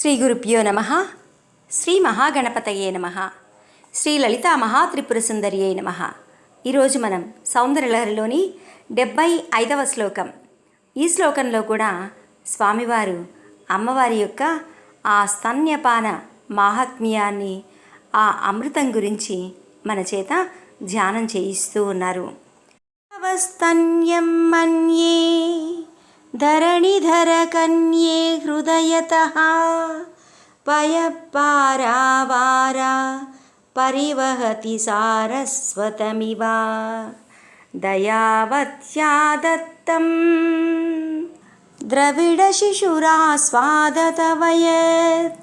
శ్రీ గురుభ్యో నమ. శ్రీ మహాగణపతయే నమ. శ్రీ లలిత మహాత్రిపుర సుందరియే నమ. ఈరోజు మనం సౌందర్యలహరిలోని డెబ్బై ఐదవ శ్లోకం. ఈ శ్లోకంలో కూడా స్వామివారు అమ్మవారి యొక్క ఆ స్తన్యపాన మాహాత్మ్యాన్ని ఆ అమృతం గురించి మన చేత ధ్యానం చేయిస్తూ ఉన్నారు. అవస్తన్యం మన్యే ధరణిధరకన్యే హృదయతः పయపారావారా పరివహతి సారస్వతమివ దయావత్యాదత్తం ద్రవిడశిశురాస్వాదతవయత్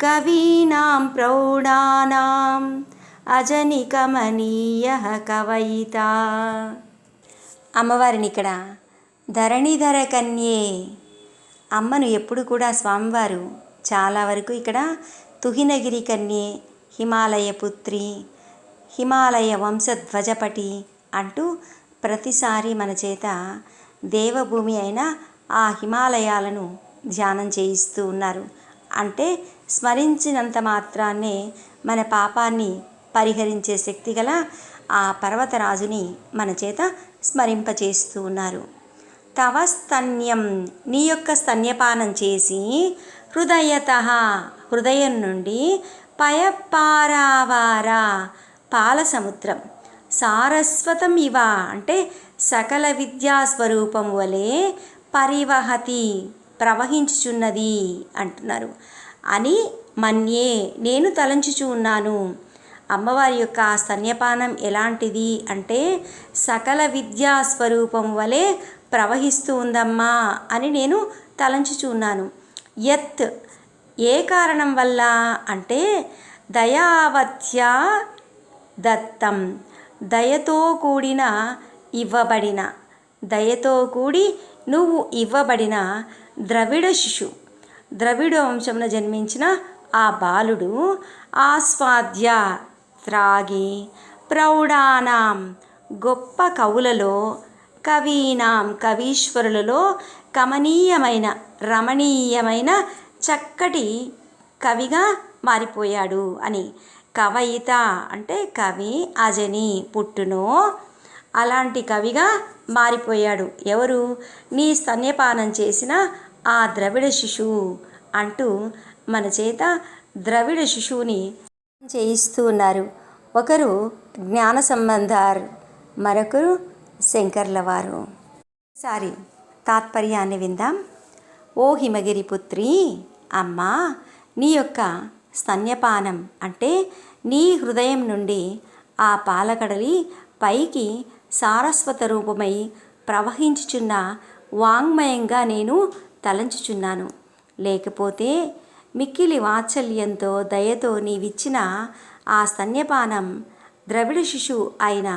కవీనాం ప్రౌఢానాం అజనికమనీయ కవయిత అమ్మవారిని ఇక్కడ ధరణిధర కన్యే అమ్మను ఎప్పుడు కూడా స్వామివారు చాలా వరకు ఇక్కడ తుహినగిరి కన్యే హిమాలయ పుత్రి హిమాలయ వంశధ్వజపటి అంటూ ప్రతిసారి మన చేత దేవభూమి అయిన ఆ హిమాలయాలను ధ్యానం చేయిస్తూ ఉన్నారు. అంటే స్మరించినంత మాత్రాన్నే మన పాపాన్ని పరిహరించే శక్తి గల ఆ పర్వతరాజుని మన చేత స్మరింపచేస్తూ ఉన్నారు. తవ స్తన్యం నీ యొక్క స్తన్యపానం చేసి హృదయత హృదయం నుండి పయపారావారా పాల సముద్రం సారస్వతం ఇవ అంటే సకల విద్యాస్వరూపం వలె పరివహతి ప్రవహించుచున్నది అంటున్నారు. అని మన్యే నేను తలంచుచు ఉన్నాను. అమ్మవారి యొక్క స్తన్యపానం ఎలాంటిది అంటే సకల విద్యా స్వరూపం వలె ప్రవహిస్తూ ఉందమ్మా అని నేను తలంచుచున్నాను యత్ ఏ కారణం వల్ల అంటే దయావత్య దత్తం. దయతో కూడిన ఇవ్వబడిన. దయతో కూడి నువ్వు ఇవ్వబడిన ద్రవిడ శిశు. ద్రవిడ వంశమున జన్మించిన ఆ బాలుడు ఆస్వాద్య త్రాగి ప్రౌఢానాం గొప్ప కవులలో కవీనాం కవీశ్వరులలో కమనీయమైన రమణీయమైన చక్కటి కవిగా మారిపోయాడు అని. కవయిత అంటే కవి అజని పుట్టునో అలాంటి కవిగా మారిపోయాడు. ఎవరు? నీ స్తన్యపానం చేసిన ఆ ద్రవిడ శిశువు అంటూ మన చేత ద్రవిడ శిశువుని చేయిస్తూ ఉన్నారు. ఒకరు జ్ఞాన సంబంధార్ మరొకరు శంకర్ల వారు సారి తాత్పర్యాన్ని విందాం. ఓ హిమగిరి పుత్రి అమ్మా నీ యొక్క స్తన్యపానం అంటే నీ హృదయం నుండి ఆ పాలకడలి పైకి సారస్వత రూపమై ప్రవహించుచున్న వాంగ్మయంగా నేను తలంచుచున్నాను. లేకపోతే మిక్కిలి వాత్సల్యంతో దయతో నీవిచ్చిన ఆ స్తన్యపానం ద్రవిడ శిశువు అయిన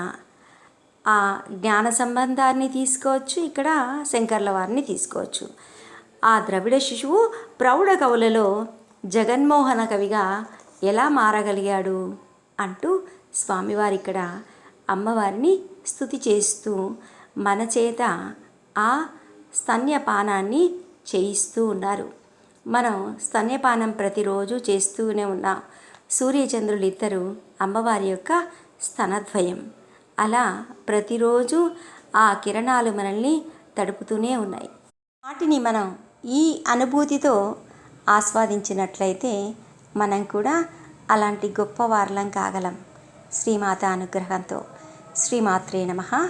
ఆ జ్ఞాన సంబంధాన్ని తీసుకోవచ్చు ఇక్కడ శంకర్ల వారిని తీసుకోవచ్చు. ఆ ద్రవిడ శిశువు ప్రౌఢ కవులలో జగన్మోహన కవిగా ఎలా మారగలిగాడు అంటూ స్వామివారి ఇక్కడ అమ్మవారిని స్థుతి చేస్తూ మన చేత ఆ స్తన్యపానాన్ని చేయిస్తూ ఉన్నారు. మనం స్తన్యపానం ప్రతిరోజు చేస్తూనే ఉన్నాం. సూర్యచంద్రులు ఇద్దరు అమ్మవారి యొక్క స్తనద్వయం. అలా ప్రతిరోజు ఆ కిరణాలు మనల్ని తడుపుతూనే ఉన్నాయి. వాటిని మనం ఈ అనుభూతితో ఆస్వాదించినట్లయితే మనం కూడా అలాంటి గొప్ప వారలం కాగలం. శ్రీమాత అనుగ్రహంతో. శ్రీమాత్రే నమ.